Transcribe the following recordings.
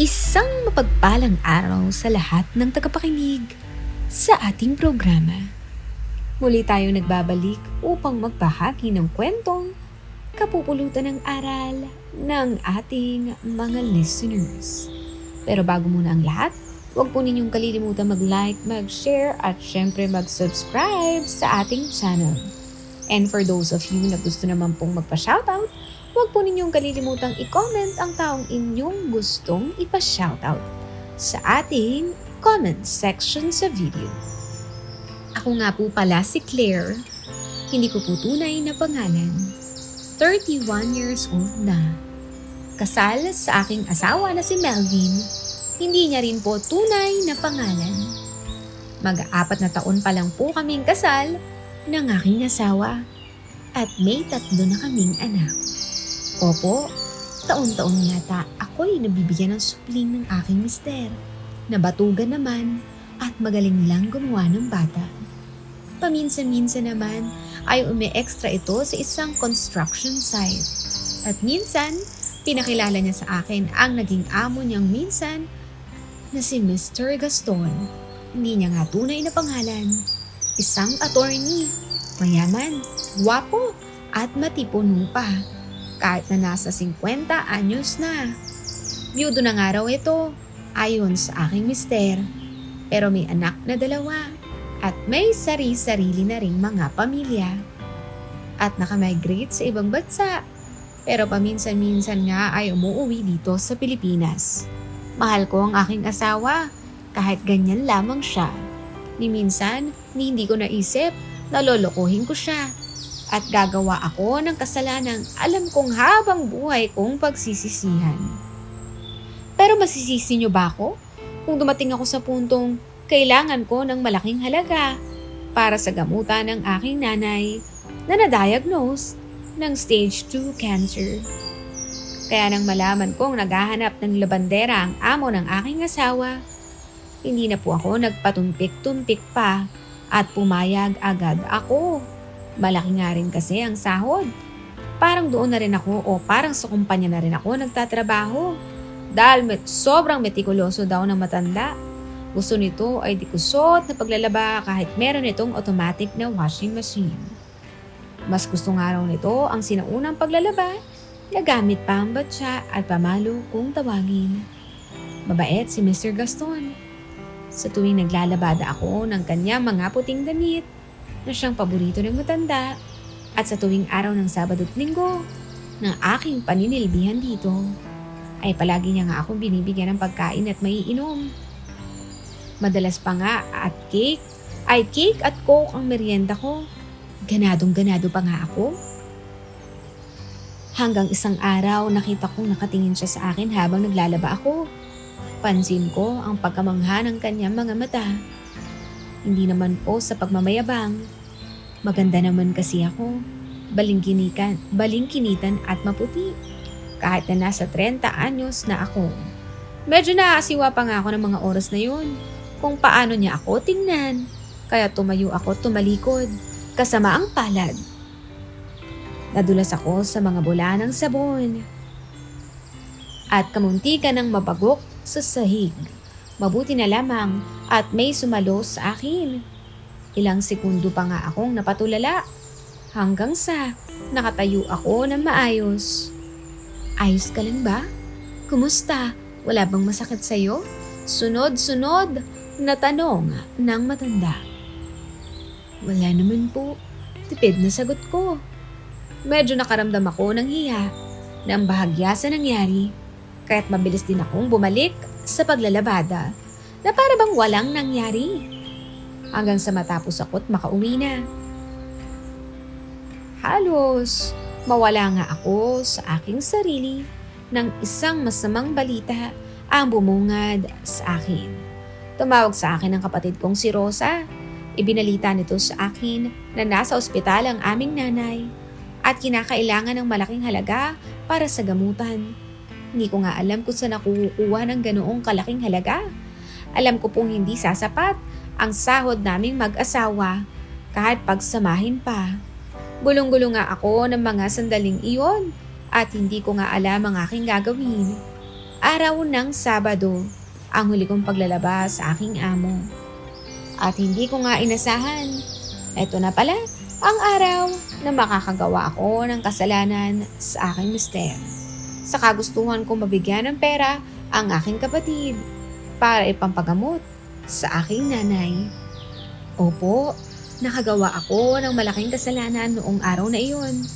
Isang mapagpalang araw sa lahat ng tagapakinig sa ating programa. Muli tayong nagbabalik upang magbahagi ng kwentong kapupulutan ng aral ng ating mga listeners. Pero bago muna ang lahat, huwag po ninyong kalilimutan mag-like, mag-share at syempre mag-subscribe sa ating channel. And for those of you na gusto naman pong magpa-shoutout, huwag po ninyong kalilimutang i-comment ang taong inyong gustong ipa-shoutout sa ating comment section sa video. Ako nga po pala si Claire, hindi ko po tunay na pangalan. 31 years old na. Kasal sa aking asawa na si Melvin, hindi niya rin po tunay na pangalan. Mag-aapat na taon pa lang po kaming kasal ng aking asawa at may tatlo na kaming anak. Opo, taon-taon yata ako'y nabibigyan ng supling ng aking mister. Nabatugan naman at magaling lang gumawa ng bata. Paminsan-minsan naman ay umi-extra ito sa isang construction site. At minsan, pinakilala niya sa akin ang naging amo niyang minsan na si Mr. Gaston. Hindi niya nga tunay na pangalan. Isang attorney, mayaman, guwapo, at matipuno pa. Kahit na nasa 50 anyos na. Biyudo na nga raw ito, ayon sa aking mister. Pero may anak na dalawa at may sari-sarili na ring mga pamilya. At nakamigrate sa ibang bansa. Pero paminsan-minsan nga ay umuwi dito sa Pilipinas. Mahal ko ang aking asawa, kahit ganyan lamang siya. Ni minsan, ni hindi ko naisip na lolokohin ko siya. At gagawa ako ng kasalanang alam kong habang buhay kong pagsisisihan. Pero masisisi niyo ba ako? Kung dumating ako sa puntong kailangan ko ng malaking halaga para sa gamutan ng aking nanay na na-diagnose ng stage 2 cancer. Kaya nang malaman kong naghahanap ng labandera ang amo ng aking asawa, hindi na po ako nagpatumpik-tumpik pa at pumayag agad ako. Malaki nga rin kasi ang sahod. Parang doon na rin ako o parang sa kumpanya na rin ako nagtatrabaho. Dahil met, sobrang metikuloso daw ng matanda. Gusto nito ay di kusot na paglalaba kahit meron itong automatic na washing machine. Mas gusto nga raw nito ang sinaunang paglalaba na gamit pa ang batsa at pamalo kung tawagin. Mabait si Mr. Gaston. Sa tuwing naglalabada ako ng kanyang mga puting damit na siyang paborito ng matanda at sa tuwing araw ng Sabado at Linggo ng aking paninilbihan dito ay palagi niya nga akong binibigyan ng pagkain at maiinom. Madalas pa nga at cake, ay cake at coke ang merienda ko. Ganadong ganado pa nga ako. Hanggang isang araw nakita kong nakatingin siya sa akin habang naglalaba ako. Pansin ko ang pagkamangha ng kanyang mga mata. Hindi naman po sa pagmamayabang. Maganda naman kasi ako. Balingkinikan, balingkinitan at maputi. Kahit na nasa 30 anyos na ako. Medyo naasiwa pa nga ako ng mga oras na yun kung paano niya ako tingnan. Kaya tumayo ako tumalikod, kasama ang palad. Nadulas ako sa mga bula ng sabon. At kamunti ka ng mabagok sa sahig. Mabuti na lamang at may sumalo sa akin. Ilang segundo pa nga akong napatulala hanggang sa nakatayo ako ng maayos. Ayos ka lang ba? Kumusta? Wala bang masakit sa'yo? Sunod-sunod na tanong ng matanda. Wala naman po. Tipid na sagot ko. Medyo nakaramdam ako ng hiya ng bahagya sa nangyari. Kaya't mabilis din akong bumalik sa paglalabada na para bang walang nangyari. Hanggang sa matapos ako't makauwi na. Halos mawala nga ako sa aking sarili ng isang masamang balita ang bumungad sa akin. Tumawag sa akin ang kapatid kong si Rosa. Ibinalita nito sa akin na nasa ospital ang aming nanay at kinakailangan ng malaking halaga para sa gamutan. Hindi ko nga alam kung saan nakukuha ng ganoong kalaking halaga. Alam ko pong hindi sasapat ang sahod naming mag-asawa kahit pagsamahin pa. Gulong-gulo nga ako ng mga sandaling iyon at hindi ko nga alam ang aking gagawin. Araw ng Sabado, ang huli kong paglalabas sa aking amo. At hindi ko nga inasahan. Ito na pala ang araw na makakagawa ako ng kasalanan sa aking mister. Sa kagustuhan kong mabigyan ng pera ang aking kapatid para ipampagamot sa aking nanay. Opo, nakagawa ako ng malaking kasalanan noong araw na iyon.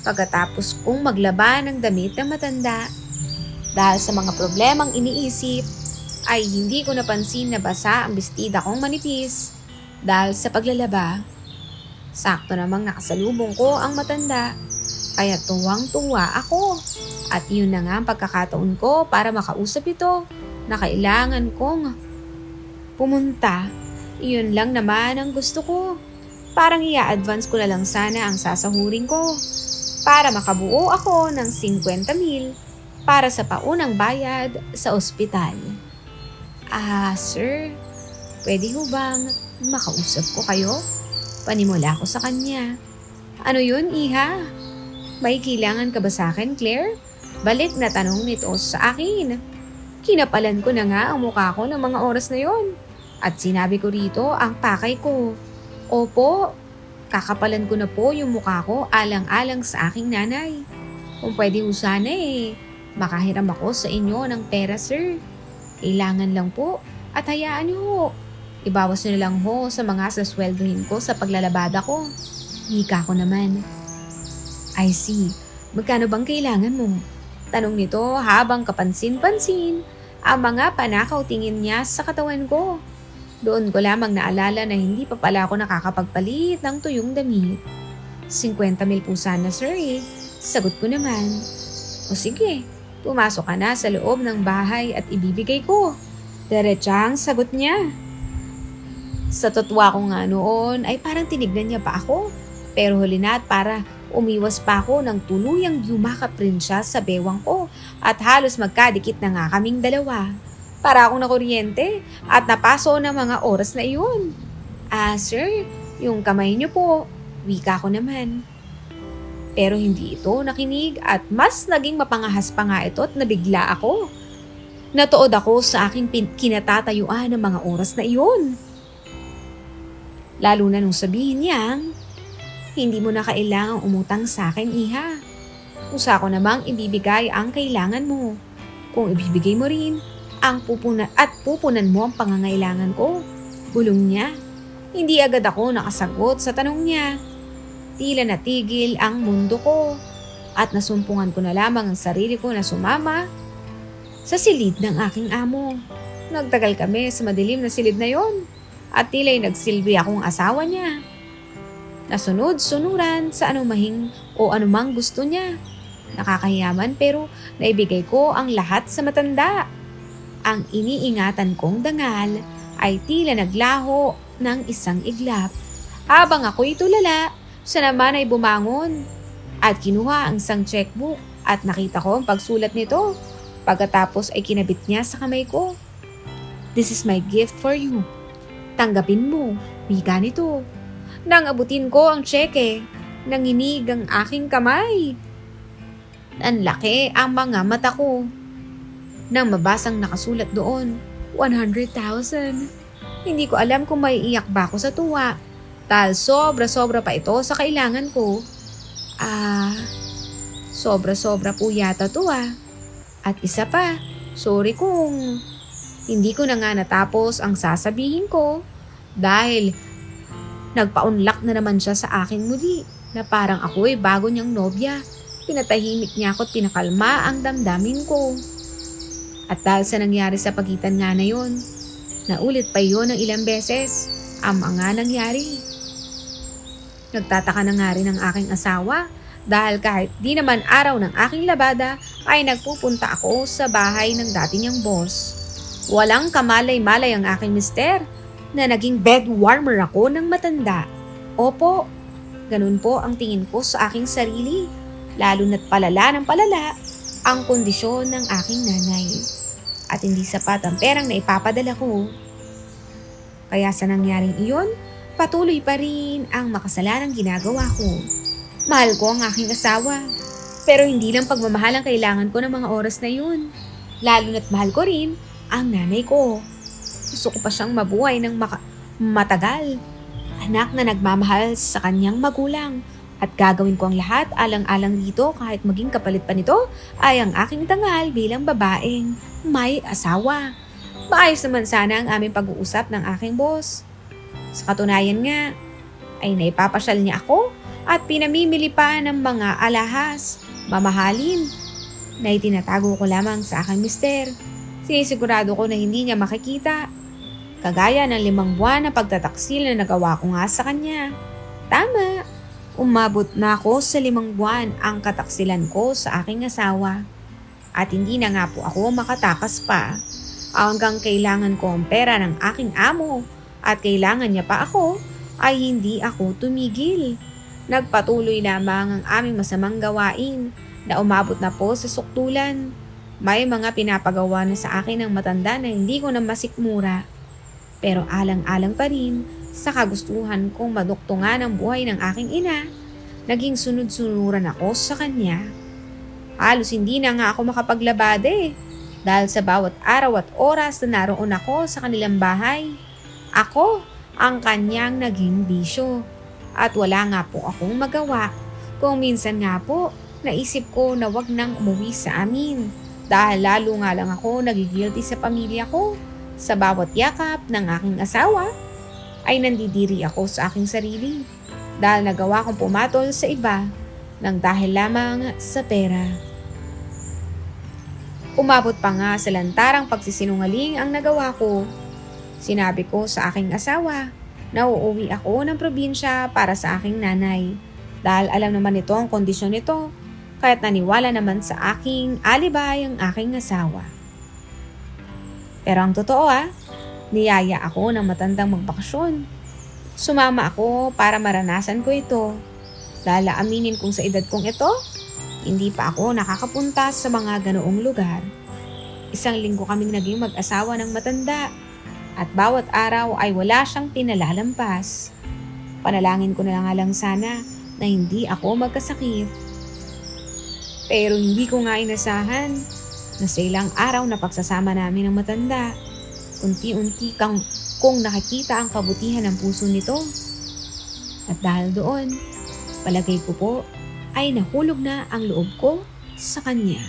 Pagkatapos kong maglaba ng damit ng matanda, dahil sa mga problemang iniisip, ay hindi ko napansin na basa ang bestida kong manipis dahil sa paglalaba. Sakto namang nakasalubong ko ang matanda, kaya tuwang-tuwa ako. At yun na nga ang pagkakataon ko para makausap ito na kailangan kong pumunta. Iyon lang naman ang gusto ko. Parang i-advance ko na lang sana ang sasahurin ko para makabuo ako ng 50 mil para sa paunang bayad sa ospital. Ah, sir, pwede ho bang makausap ko kayo? Panimula ko sa kanya. Ano yun, iha? May kailangan ka ba sa akin, Claire? Balik na tanong nito sa akin. Kinapalan ko na nga ang mukha ko ng mga oras na yon. At sinabi ko rito ang pakay ko. Opo, kakapalan ko na po yung mukha ko alang-alang sa aking nanay. Kung pwede ho sana eh, makahiram ako sa inyo ng pera sir. Kailangan lang po at hayaan niyo ho. Ibawas niyo na lang ho sa mga sasweldohin ko sa paglalabada ko. Hika ko naman. I see. Magkano bang kailangan mo? Tanong nito habang kapansin-pansin ang mga panakaw tingin niya sa katawan ko. Doon ko lamang naalala na hindi pa pala ako nakakapagpalit ng tuyong damit. 50 mil po sana sir eh. Sagot ko naman. O sige, pumasok ka na sa loob ng bahay at ibibigay ko. Diretsang sagot niya. Sa totwa ko nga noon ay parang tinignan niya pa ako. Pero huli na at para umiwas pa ako ng tuluyang yumakap rin siya sa bewang ko at halos magkadikit na nga kaming dalawa. Para akong nakuryente at napaso ng mga oras na iyon. Ah, sir, yung kamay niyo po. Wika ko naman. Pero hindi ito nakinig at mas naging mapangahas pa nga ito at nabigla ako. Natuod ako sa aking kinatatayuan ng mga oras na iyon. Lalo na nung sabihin niyang, hindi mo na kailangang umutang sa akin, iha. Usa ko namang ibibigay ang kailangan mo. Kung ibibigay mo rin, ang pupuna at pupunan mo ang pangangailangan ko. Bulong niya. Hindi agad ako nakasagot sa tanong niya. Tila natigil ang mundo ko at nasumpungan ko na lamang ang sarili ko na sumama sa silid ng aking amo. Nagtagal kami sa madilim na silid na yon at tila'y nagsilbi akong asawa niya. Nasunod-sunuran sa anumahing o anumang gusto niya. Nakakayaman pero naibigay ko ang lahat sa matanda. Ang iniingatan kong dangal ay tila naglaho ng isang iglap. Habang ako'y tulala, siya naman ay bumangon at kinuha ang isang checkbook at nakita ko ang pagsulat nito. Pagkatapos ay kinabit niya sa kamay ko. This is my gift for you. Tanggapin mo, wika nito. Nang abutin ko ang tseke, nanginig ang aking kamay. Ang laki ang mga mata ko. Nang mabasang nakasulat doon, 100,000. Hindi ko alam kung may iyak ba ako sa tuwa. Dahil sobra-sobra pa ito sa kailangan ko. Ah, sobra-sobra po yata to ah. At isa pa, sorry kung hindi ko na nga natapos ang sasabihin ko dahil nagpaunlak na naman siya sa akin muli na parang ako ay bago niyang nobya. Pinatahimik niya ako at pinakalma ang damdamin ko. At dahil sa nangyari sa pagitan nga na yon, naulit pa yon ng ilang beses ang mga nangyari. Nagtataka na nga rin ang aking asawa dahil kahit di naman araw ng aking labada ay nagpupunta ako sa bahay ng dati niyang boss. Walang kamalay-malay ang aking mister na naging bed warmer ako ng matanda. Opo, ganun po ang tingin ko sa aking sarili, lalo na't palala ng palala ang kondisyon ng aking nanay. At hindi sapat ang perang na ipapadala ko. Kaya sa nangyaring iyon, patuloy pa rin ang makasalanang ginagawa ko. Mahal ko ang aking asawa, pero hindi lang pagmamahal ang kailangan ko ng mga oras na yun. Lalo na't mahal ko rin ang nanay ko. Gusto ko pa siyang mabuhay ng maka- matagal. Anak na nagmamahal sa kanyang magulang. At gagawin ko ang lahat alang-alang dito kahit maging kapalit pa nito ay ang aking tangal bilang babaeng may asawa. Maayos naman sana ang aming pag-uusap ng aking boss. Sa katunayan nga, ay naipapasyal niya ako at pinamimili pa ng mga alahas, mamahalin, na itinatago ko lamang sa aking mister. Sinisigurado ko na hindi niya makikita. Kagaya ng limang buwan na pagtataksil na nagawa ko nga sa kanya. Tama, umabot na ako sa limang buwan ang kataksilan ko sa aking asawa. At hindi na nga po ako makatakas pa. Hanggang kailangan ko ang pera ng aking amo at kailangan niya pa ako ay hindi ako tumigil. Nagpatuloy lamang ang aming masamang gawain na umabot na po sa suktulan. May mga pinapagawa na sa akin ng matanda na hindi ko na masikmura. Pero alang-alang pa rin sa kagustuhan kong maduktungan ang buhay ng aking ina, naging sunod-sunuran ako sa kanya. Halos hindi na nga ako makapaglabada eh. Dahil sa bawat araw at oras na naroon ako sa kanilang bahay, ako ang kanyang naging bisyo. At wala nga po akong magawa. Kung minsan nga po, naisip ko na wag nang umuwi sa amin. Dahil lalo nga lang ako nagigilty sa pamilya ko. Sa bawat yakap ng aking asawa, ay nandidiri ako sa aking sarili. Dahil nagawa kong pumatol sa iba nang dahil lamang sa pera. Umabot pa nga sa lantarang pagsisinungaling ang nagawa ko. Sinabi ko sa aking asawa na uuwi ako ng probinsya para sa aking nanay. Dahil alam naman nito ang kondisyon nito, kaya't naniwala naman sa aking alibay ang aking asawa. Pero ang totoo ah, niyaya ako ng matandang magbakasyon. Sumama ako para maranasan ko ito. Dahil aminin kong sa edad kong ito, hindi pa ako nakakapunta sa mga ganoong lugar. Isang linggo kaming naging mag-asawa ng matanda at bawat araw ay wala siyang pinalalampas. Panalangin ko na nga lang sana na hindi ako magkasakit. Pero hindi ko nga inasahan na sa ilang araw na pagsasama namin ng matanda, unti-unti kang kung nakikita ang kabutihan ng puso nito. At dahil doon, palagay ko po ay nahulog na ang loob ko sa kanya.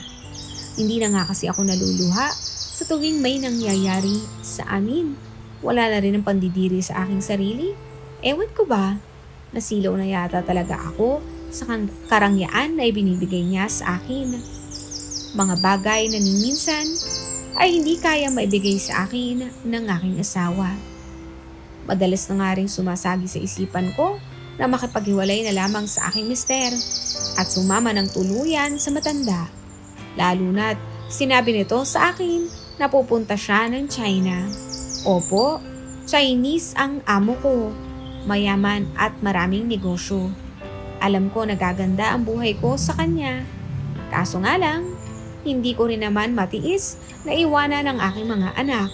Hindi na nga kasi ako naluluha sa tuwing may nangyayari sa amin. Wala na rin ang pandidiri sa aking sarili. Ewan ko ba, nasilaw na yata talaga ako sa karangyaan na ibinibigay niya sa akin. Mga bagay na minsan ay hindi kaya maibigay sa akin ng aking asawa. Madalas na nga rin sumasagi sa isipan ko na makipaghiwalay na lamang sa aking mister at sumama ng tuluyan sa matanda. Lalo na't sinabi nito sa akin na pupunta siya ng China. Opo, Chinese ang amo ko. Mayaman at maraming negosyo. Alam ko nagaganda ang buhay ko sa kanya. Kaso nga lang, hindi ko rin naman matiis na iwanan ang aking mga anak.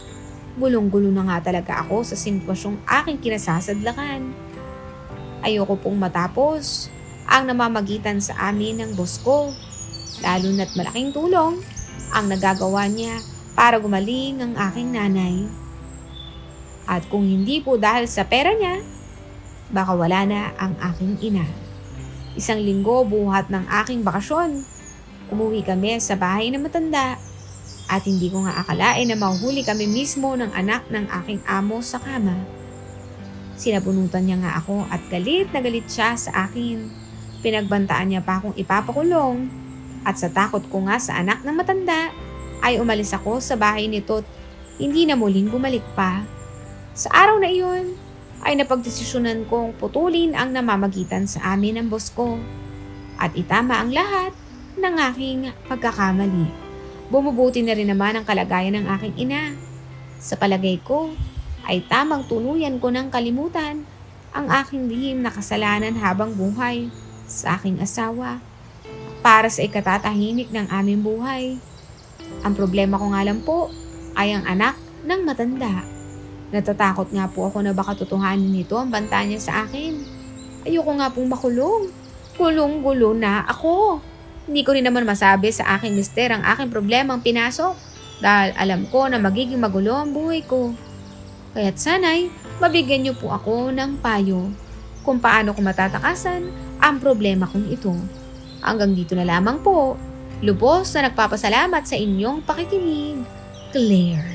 Gulong-gulo na nga talaga ako sa sitwasyong aking kinasasadlakan. Ayoko pong matapos ang namamagitan sa amin ng boss ko. Lalo na't malaking tulong ang nagagawa niya para gumaling ang aking nanay. At kung hindi po dahil sa pera niya, baka wala na ang aking ina. Isang linggo buhat ng aking bakasyon, umuwi kami sa bahay ng matanda at hindi ko nga akalain na mahuli kami mismo ng anak ng aking amo sa kama. Sinabunutan niya nga ako at galit na galit siya sa akin. Pinagbantaan niya pa akong ipapakulong at sa takot ko nga sa anak ng matanda ay umalis ako sa bahay nito at hindi na muling bumalik pa. Sa araw na iyon ay napagdesisyonan kong putulin ang namamagitan sa amin ng boss at itama ang lahat ng aking pagkakamali. Bumubuti na rin naman ang kalagayan ng aking ina. Sa palagay ko, ay tamang tuluyan ko ng kalimutan ang aking lihim na kasalanan habang buhay sa aking asawa para sa ikatatahimik ng aming buhay. Ang problema ko nga lang po ay ang anak ng matanda. Natatakot nga po ako na baka tutuhanin nito ang banta niya sa akin. Ayoko nga pong makulong. Kulong-gulo na ako. Hindi ko rin naman masabi sa aking mister ang aking problemang pinasok. dahil alam ko na magiging magulo ang buhay ko. Kaya't sanay, mabigyan niyo po ako ng payo kung paano ko matatakasan ang problema kong ito. Hanggang dito na lamang po. Lubos na nagpapasalamat sa inyong pakikinig. Claire.